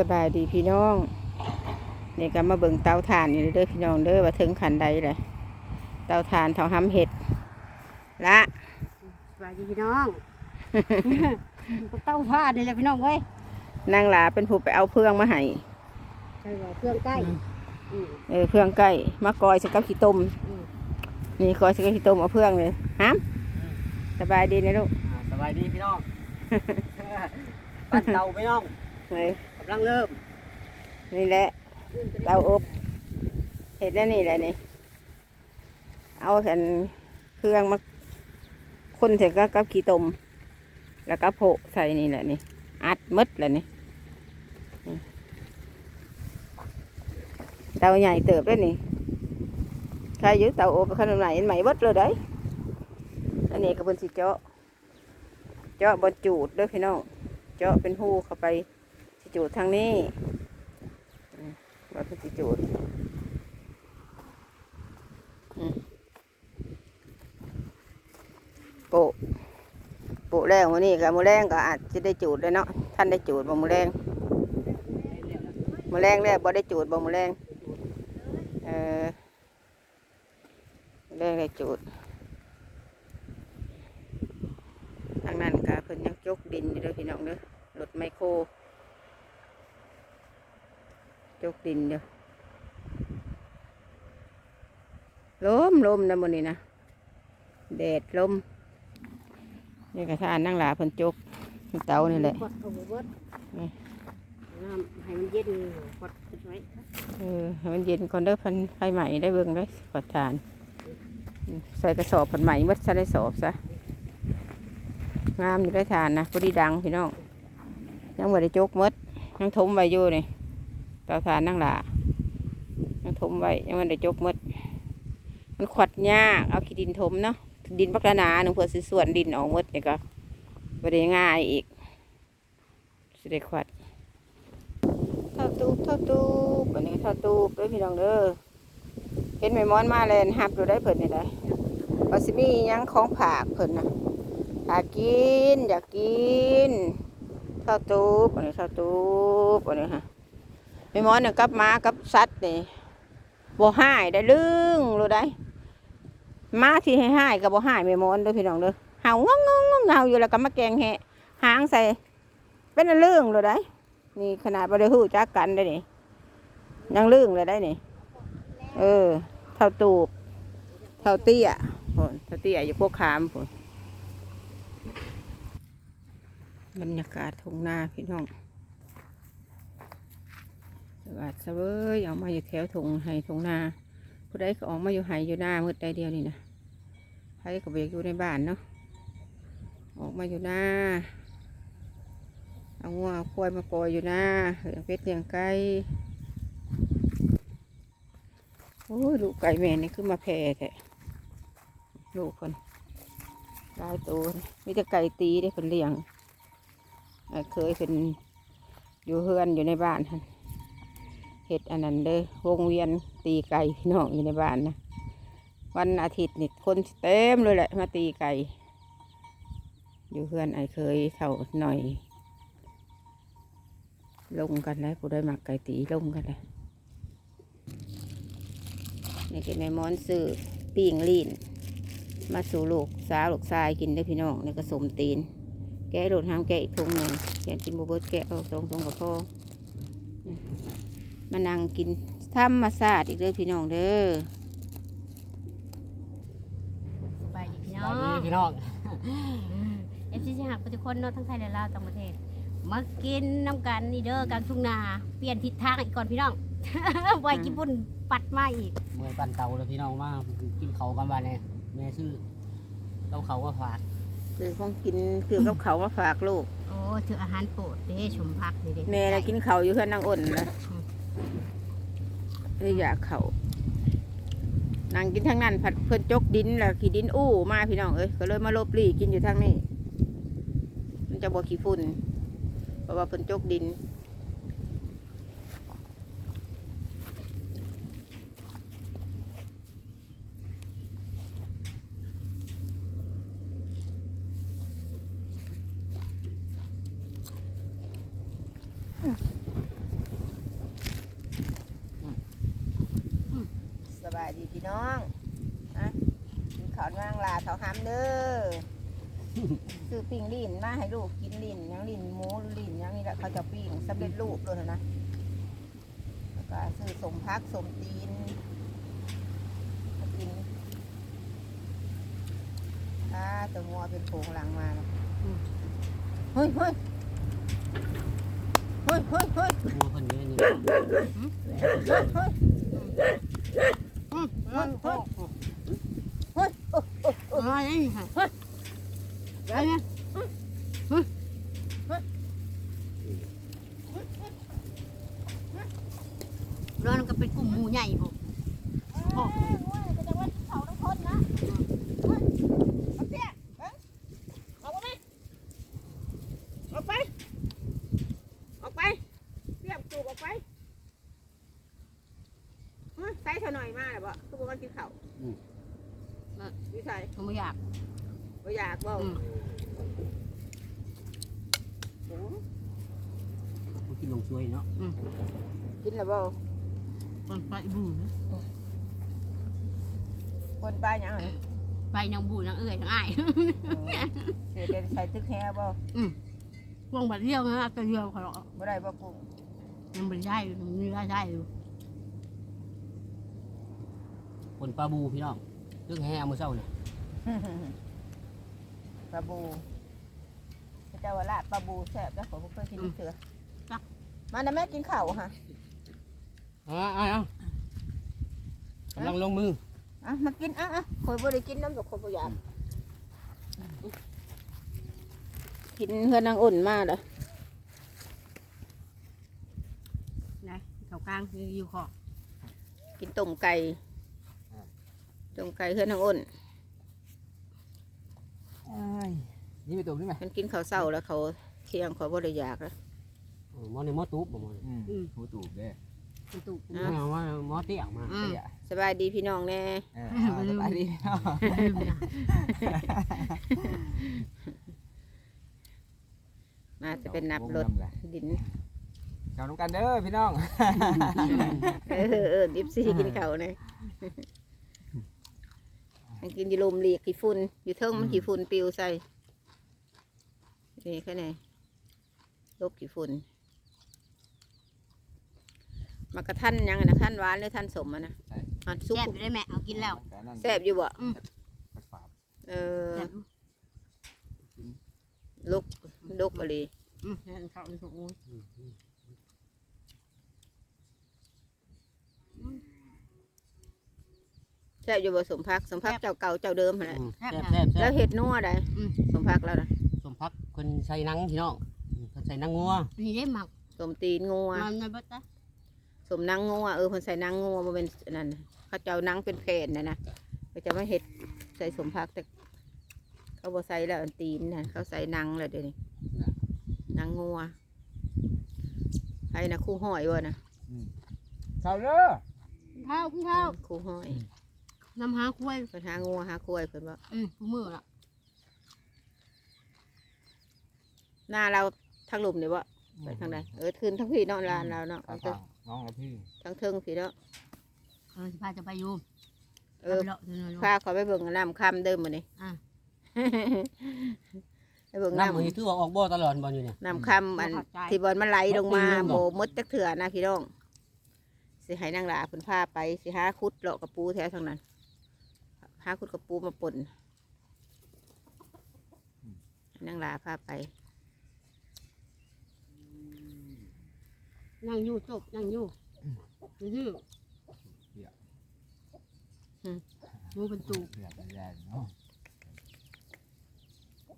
สบายดีพี่น้องนี่ก็มาเบิ่งเตาถ่านอยู่เด้อพี่น้องเด้อว่าถึงขันใดเลยเตาถ่านเท่าห้ำเห็ดละสวัสดีพี่น้องเต้าผ้านี่แหละพี่น้องเว้ยนางหลาเป็นผู้ไปเอาเพื่องมาให้ใช่ว่าเครื่องใกล้อืมเออเพื่องใกล้มากอยสกับขี้ต้มอืมนี่กอยสกับขี้ต้มเอาเพื่องเลยฮะสบายดีนะลูกอ่าสบายดีพี่น้องปั้นเตาพี่น้องเลยกำ ลังเริ่ม นี่แหละเตาอบเห็ดแล้วนี่แหละนี่ เอาแผ่นเครื่องมาคนเสร็จก็กับขี้ต้มแล้วก็โผใส่นี่แหละนี่ อัดมดเลยนี่นี่เตาใหญ่เติบด้วนี่ใครอยืดเตาอบขนาดไหนใหม่บดเลยได้อันนี้ก็เป็นสิเจาะ เจาะบนจูดด้วยพี่น้อง เจาะเป็นหูเข้าไป จูดทางนี้ว่าเป็นสิจูดโปะโปะแรงวันนี้กับมือแรงก็อาจจะได้จูดเลยเนาะท่านได้จูดบ่มือแรงมือแรงแล้วบ่ได้จูดบ่มือแรงเออแรงได้จูดทางนั้นก็เพิ่นยังจกดินอยู่เด้อพี่น้องเด้อรถไมโคร จกดินเด้อลมลมนะมื้อนี้นะแดดลมนี่ก็ทานนั่งหลาเพิ่นจกเตานี่แหละกดเอาไว้เบิดนี่น้ำให้มันเย็นกดขึ้นไว้เออให้มันเย็นก่อนเด้อพันไฟใหม่ได้เบิ่งได้ขอทานอืมใส่กระสอบพันใหม่มัดใส่ได้สอบซะงามอยู่ได้ทานนะพอดีดังพี่น้องยังบ่ได้จกหมดยังทมไว้อยู่นี่เตาทานนั่งหลายังทมไว้ยังมันได้จกมด มันขวัดยากเอาขี้ดินทมเนาะดินปักนาหนึ่งเพื่อสิส่วนดินออกมดนี่ก็บ่ได้ง่ายอีกสิได้ขวัดเท่าตูบเท่าตูบอันนี้เท่าตูบเด้วยพี่น้องเด้อเห็นไหมมอนมาเลยหับอยู่ได้เพิ่นนี่ได้ว่าสิมียังของผากเพิ่นนะอยากกินอยากกินเท่าตูบอันนี้เท่าตูบอันนี้ฮะ แม่มอนเนี่ยกับมากับสัตว์นี่บ่หายได้ลึงรู้ได้มาที่ให้หายกับบ่หายแม่มอนเด้อพี่น้องเด้อเห่างงงงงเห่าอยู่แล้วก็มาแกงแหะหางใส่ เป็นอันเรื่องรู้ได้นี่ขนาดบ่ได้หู้จักกันได้นี่ยังลื่งเลยได้นี่เออ เท่าตูบเท่าเตี้ยผนเท่าเตี้ยอยู่พวกขามผนบรรยากาศทุ่งนาพี่น้อง สวัสดีเว้ยเอามาอยู่แถวทงไห้ทงนาผู้ใดก็ออกมาอยู่ไห้อยู่หน้ามืดได้เดียวนี่นะใครก็เบรกอยู่ในบ้านเนาะออกมาอยู่หน้าเอางัวเอาควายมาปล่อยอยู่นะเลี้ยงเป็ดเลี้ยงไก่โอ้ยลูกไก่แม่นี่คือมาแพร่แท้ลูกคนลายตัวมีแต่ไก่ตีได้คนเลี้ยงเคยเป็นอยู่เฮือนอยู่ในบ้านหั่น เห็ดอันนั้นเด้อวงเวียนตีไก่พี่น้องอยู่ในบ้านนะวันอาทิตย์นี่คนเต็มเลยแหละมาตีไก่ อยู่เฮือนไอเคยเท่าหน่อย ลงกันแล้วผู้ได้หมักไก่ตีลงกันเลยนี่กินในมอนซื้อปิ้งลีนมาสู่ลูกสาวลูกชายกินได้พี่น้องในกระสมตีน แกะโดดห้ามแกะอีกทงหนึ่งแกะกินบเบิดแกะเอาตรงตรงกับพ่อ มานั่งกินธรรมศาสตร์อีกเด้อพี่น้องเด้อสบายดีพี่สน้อบายงดีพี่น้องเอฟซีสิหักทุกคนเนาะทั้งไทยและลาวต่างประเทศ มากินน้ำกันนี่เด้อกลางทุ่งนา เปลี่ยนทิศทางอีกก่อนพี่น้องไว้ญี่ปุ่นปัดมาอีก เมื่อยปั้นเตาแล้วพี่น้องมากินเขาวกันบ้านเนี่ยแม่ชื่อเราเขาก็ฝากคือของกินคือกับเขาวมาฝากลูก โอ้ถืออาหารโปรดเด้ชมพักนี่เด้แม่น่ะกินเขาวอยู่เพื่อนนางอ้นนะ เลยอยากเขานางกินทั้งนั้นผัดเพื่อนจกดินแล้วขี้ดินอู้มาพี่น้องเอ้ยก็เลยมาลบลีกินอยู่ทางนี้ มันจะบวขี้ฝุ่นเพราะว่าเพิ่นจกดิน พี่น้องนะกินข้าวนางลาเท่าหามเด้อซื้อปิ้งลิ้นมาให้ลูกกินลิ้นหยังลิ้นหมูหรือลิ้นหยังนี่แหละเขาจะปิ้งสำเร็จรูปเลยนะแล้วก็ซื้อสมพักสมตีนมากินอ่าตัวงัวเป็นโผงหลังมานะเฮ้ยเฮ้ยเฮ้ยเฮ้ยเฮ้ยมัวเพิ่นนี่นี่เฮ้ยเฮ้ย เฮ้ยเฮ้ยเฮ้ยโอ้โอ้โอ้มาเลยค่ะเฮ้ยไปไงร้อนก็เป็นกลุ่มหมูใหญ่พวกพ่อ ก็จะว่าเขาทั้งคนนะเอาเสียเอ้ยออกไปออกไปออกไปเรียบจูบออกไปเฮ้ย ใส่เธอหน่อยมาเลยบ่คือบ่มันกินข้าววิสัยผมไม่อยาก บ่อยากบ่อืม โอ้มันกินลงช่วยเนาะกินแล้วบ่คนไปบูคนปลาหยังเหรอไปนางบูนางเอื้อยนางอ้ายเสียเดี๋ยวใส่ตึกแฮบ่พวงบัดเดียวนะตัวเดียวเขาหรอกบ่ได้บ่กุ้งยังไม่ได้อยู่ยังไม่ได้อยู่ คนปลาบูพี่น้องตึ้งแห่เอามือเศร้าเนี่ยปลาบูพระเจ้าว่าลาบปลาบูแซ่บแล้วผมบ่เคยกินเสือมานะแม่กินข้าวค่ะเอาเอาเอากำลังลงมืออะมากินอะอะคอยบ่ได้กินน้ำกับคนบ่อยากกินเพื่อนนางอุ่นมากเลยนะเขากลางอยู่ขอกินต้มไก่ ต้มไก่เพื่อนนางอุ่นนี่ไปตุ่มได้ไหมมันกินข้าวเช้าแล้วเขาเที่ยงเขาบ่ได้อยากแล้วเออหมอนี่หมอตูบบ่หมอนี่อืมหูตูบเด้ประตูอะเอาว่าหมอเตี้ยงมาอืมเสียสบายดีพี่น้องแน่เออเอาสบายดีเนาะมาจะเป็นนับรถวงำเลยดินเข้าน้ำกันเด้อพี่น้อง เออเออดิบซี่กินข้าวเลย มันกินอยีลมเลียกขี้ฝุ่นอยู่เทิงมันขี้ฝุ่นปลิวใส่นี่แค่ไหนลบขี้ฝุ่นมากระทันยังอะนะทันหวานหรือทันสมอะนะอะซุปแซ่บได้แม่เอากินแล้ว แซ่บอยู่บ่อืมฝาบเออแซ่บลุกลุกอะไรอืมนั่นเขาเป็นของ ซ่บอยู่บ่สมพักสมพักเจ้าเก่าเจ้าเดิมหั่นแหละอืมแซ่บแซ่บแซ่แล้บวเห็ดนัวได้อืม สมพักแล้วนะสมพักคนใส่หนังพี่น้องอืมเพิ่นใส่หนังงัวนี่ได้หมักสมตีนงัวมันในบัตตะสมนางงัวเออเพิ่นใส่นางงัวมาเป็นอันนั่นน่ะเขาเจ้านังเป็นแผ่นนะนะเขาจะไม่เห็ดใส่สมพักแต่เขาบ่ใส่แล้วอันตีนนะเขาใส่นางแล้วเดี๋ยวนี้นางงัวใครนะคู่ห้อยวะนะเข้าเด้อข้าวข้าวคู่ห้อย น้ำหาคุ้ยเพิ่นหางัวหาควายเพิ่นว่าอืมกูมือละหน้าเราทางหลุมเนี่ยวะไปทางใดเออคืนทั้งพี่เนาะลานเราเนาะข้าเอาวน้องกับพี่ทั้งเทิงพี่เนาะเออสิพาจะไปอยู่เออไปเลาะเดินพาเขาไปเบิ่งน้ำคำเดิมมาเนี่อะไปเบิ่งน้ำน้ำมือถือว่าออกบ่ตลอดบ่อยู่เนี่ยน้ำคำอันที่บอลมันไหลลงมาโบมดจักเถื่อนะพี่น้องสิให้นางหลาเพิ่นพาไปสิหาคุดเลาะกระปูแถวทางนั้น หาคุดกระปูมาป่นให้นางหลาพาไป นั่งอยู่จบนั่งอยู่ยืดมูเป็นตูเสียบใหญ่เนาะ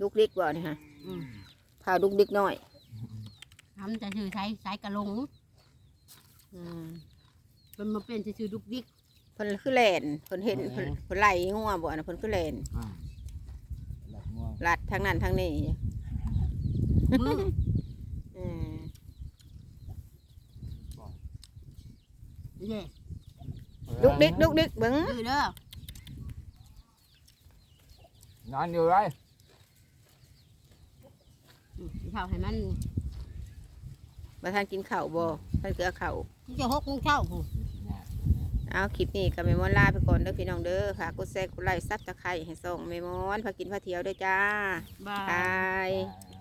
ลูกเล็กบ่นี่ฮะอืมพาลูกเล็กน้อยทำจะชื่อใช้ใช้กระลงอืมเป็นมาเป็นจะชื่อดุกดิก เพิ่นคือแลนเพิ่นเห็นเพิ่นเพิ่นไหลงัวบ่นะเพิ่นคือแลนอ่าหลับง่วงลัดทางนั้นทางนี้มืออืมเด้ลูกเล็กลูกเล็กเบิ่งยืดเด้อนอนอยู่ไรอืมเท่าให้มันมาทานกินข้าวบ่ท่านเกลือข้าวที่จะหกโมงเช้าผมเนี่ยอ เอาคลิปนี้กับเมมอนลาไปก่อนเด้อพี่น้องเด้อฝากกดแชร์กดไลค์ซับตะไคร้ให้ส่งเมมอนพากินพาเที่ยวด้วยจ้าบาบายอ่า